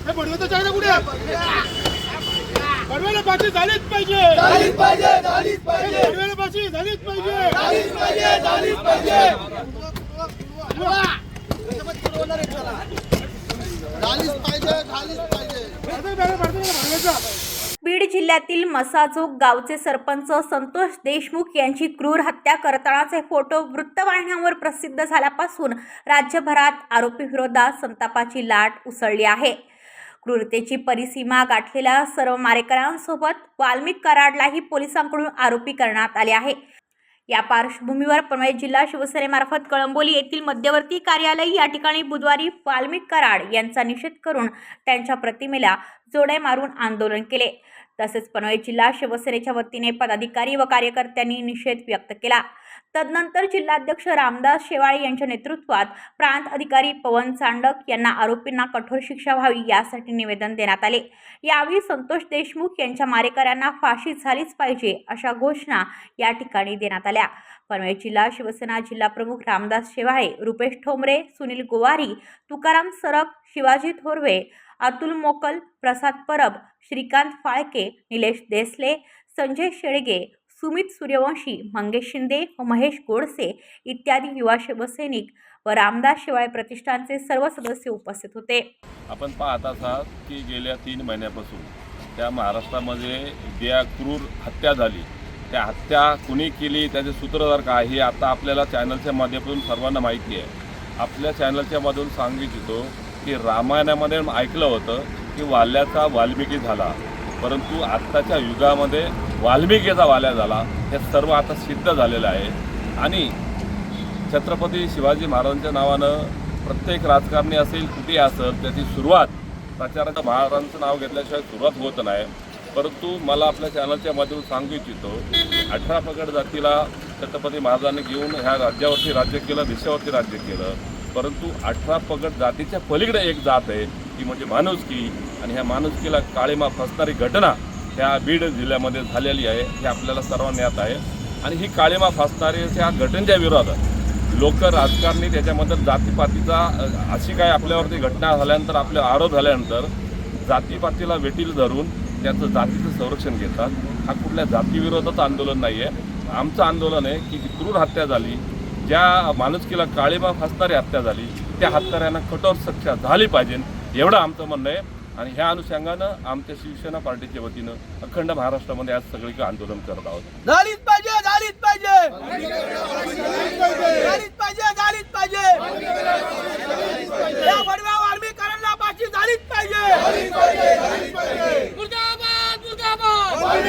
हे चायना कुठे? बडव्याला झालीच पाहिजे. झालीच पाहिजे झालीच पाहिजे. बडव्याला झालीच पाहिजे. झालीच पाहिजे झालीच पाहिजे. झालीच झालीच बीड जिल्ह्यातील मसाजोग गावचे सरपंच संतोष देशमुख यांची क्रूर हत्या करतानाचे फोटो वृत्तवाहिन्यांवर प्रसिद्ध झाल्यापासून राज्यभरात आरोपीविरोधात संतापाची लाट उसळली आहे. क्रूरतेची परिसीमा गाठलेल्या सर्व मारेकऱ्यांसोबत वाल्मिक कराडलाही पोलिसांकडून आरोपी करण्यात आले आहे. या पार्श्वभूमीवर पनवेल जिल्हा शिवसेनेमार्फत कळंबोली येथील मध्यवर्ती कार्यालय या ठिकाणी बुधवारी वाल्मिक कराड यांचा निषेध करून त्यांच्या प्रतिमेला जोडे मारून आंदोलन केले. तसेच पनवेल जिल्हा शिवसेनेच्या वतीने पदाधिकारी व कार्यकर्त्यांनी निषेध व्यक्त केला. तदनंतर जिल्हाध्यक्ष रामदास शेवाळे यांच्या नेतृत्वात प्रांत अधिकारी पवन चांडक यांना आरोपींना कठोर शिक्षा व्हावी यासाठी निवेदन देण्यात आले. यावेळी संतोष देशमुख यांच्या मारेकऱ्यांना फाशी झालीच पाहिजे अशा घोषणा या ठिकाणी देण्यात आल्या. पनवेल जिल्हा शिवसेना जिल्हा प्रमुख रामदास शेवाळे रुपेश ठोंबरे सुनील गोवारी तुकाराम सरक शिवाजी थोरवे अतुल मोकल प्रसाद परब श्रीकांत फाळके निलेश देसले संजय शेळगे सुमित सूर्यवंशी मंगेश शिंदे व महेश गोडसे इत्यादी युवा शिवसैनिक व रामदास शिवाय प्रतिष्ठानचे सर्व सदस्य उपस्थित होते. आपण पाहत आहात की गेल्या तीन महिन्यापासून त्या महाराष्ट्रामध्ये ज्या क्रूर हत्या झाली त्या हत्या कुणी केली त्याचे सूत्रधार काय हे आता आपल्याला चॅनलच्या माध्यमातून सर्वांना माहिती आहे. आपल्या चॅनलच्या माध्यमातून सांगू इच्छितो की रामायणामध्ये ऐकलं होतं की वाल्याचा वाल्मिकी झाला. परंतु आत्ताच्या युगामध्ये वाल्मिकीचा वाल्या झाला हे सर्व आता सिद्ध झालेलं आहे. आणि छत्रपती शिवाजी महाराजांच्या नावानं प्रत्येक राजकारणी असेल कुठे असेल त्याची सुरुवात प्रचाराच्या महाराजांचं नाव घेतल्याशिवाय सुरुवात होत नाही. परंतु मला आपल्या चॅनलच्या माध्यमातून सांगू इच्छितो अठरा पगड जातीला छत्रपती महाराजांनी घेऊन ह्या राज्यावरती राज्य केलं देशावरती राज्य केलं. परंतु अठरा पगड जातीच्या पलीकडे एक जात आहे ती म्हणजे माणुसकी. आणि ह्या माणुसकीला काळीमा फसणारी घटना ह्या बीड जिल्ह्यामध्ये झालेली आहे हे आपल्याला सर्वांना ज्ञात आहे. आणि ही काळीमा फासणाऱ्याच्या घटनेच्या विरोधात लोक राजकारणी त्याच्यामध्ये जातीपातीचा अशी काय आपल्यावरती घटना झाल्यानंतर आपले आरोप झाल्यानंतर जातीपातीला वेटील धरून त्याचं जातीचं संरक्षण घेतात. हा कुठल्या जातीविरोधाचं आंदोलन नाही आहे आमचं आंदोलन आहे की क्रूर हत्या झाली ज्या माणुसकीला काळीमा फासणारी हत्या झाली त्या हत्याऱ्यांना कठोर शिक्षा झाली पाहिजे एवढं आमचं म्हणणं आहे. आणि ह्या अनुषंगानं आमच्या शिवसेना पार्टीच्या वतीनं अखंड महाराष्ट्रामध्ये आज सगळीकडे आंदोलन करत आहोत झालीच पाहिजे झालीच पाहिजे झालीच पाहिजे झालीच पाहिजे या बडव्या वाल्मीकरांना फाशी झालीच पाहिजे मुर्दाबाद मुर्दाबाद